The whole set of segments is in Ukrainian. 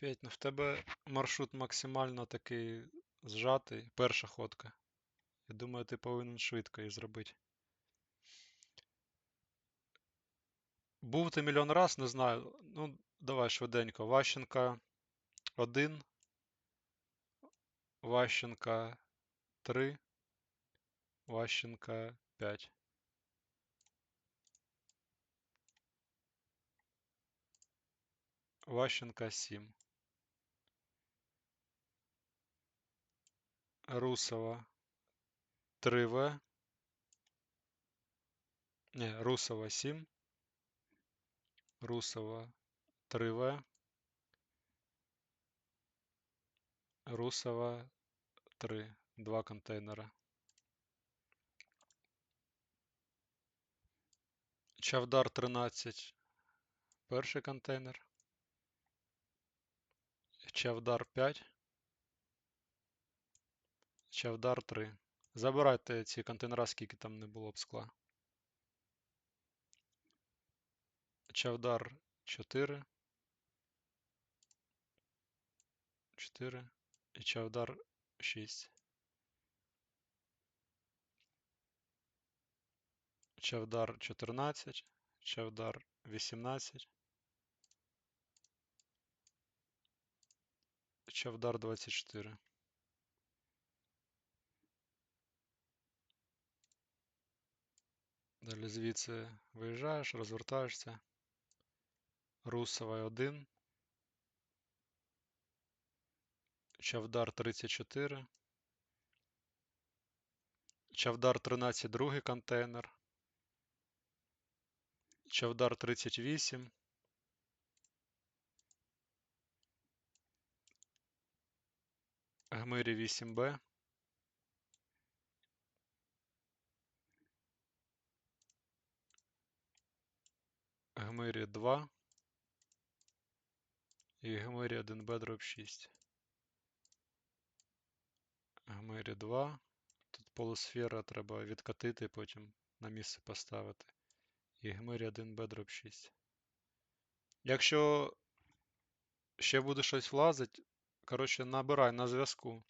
Петь, ну в тебе маршрут максимально такий зжатий. Перша ходка. Я думаю, ти повинен швидко її зробити. Був ти мільйон раз, не знаю. Ну, давай швиденько. Ващенка 1. Ващенка 3. Ващенка 5. Ващенка 7. Русова 3В. Не, Русова 7. Русова 3В. Русова 3. Два контейнера. Чавдар 13. Перший контейнер. Чавдар 5. Чавдар 3. Забирайте ці контейнера, скільки там не було б скла. Чавдар 4. 4. І Чавдар 6. Чавдар 14. Чавдар 18. Чавдар 24. Далі звідси виїжджаєш, розвертаєшся. Русова 1. Чавдар 34. Чавдар 13 другий контейнер. Чавдар 38. Гмирі 8Б. Гмирі 2. І Гмирі 1Б дроб 6. Гмирі 2. Тут полусфера треба відкатити, потім на місце поставити. І Гмирі 1Б дроб 6. Якщо ще буде щось влазить, коротше, набирай на зв'язку.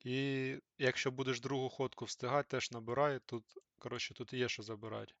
І якщо будеш другу ходку встигати, теж набирай. Тут, коротше, тут є що забирати.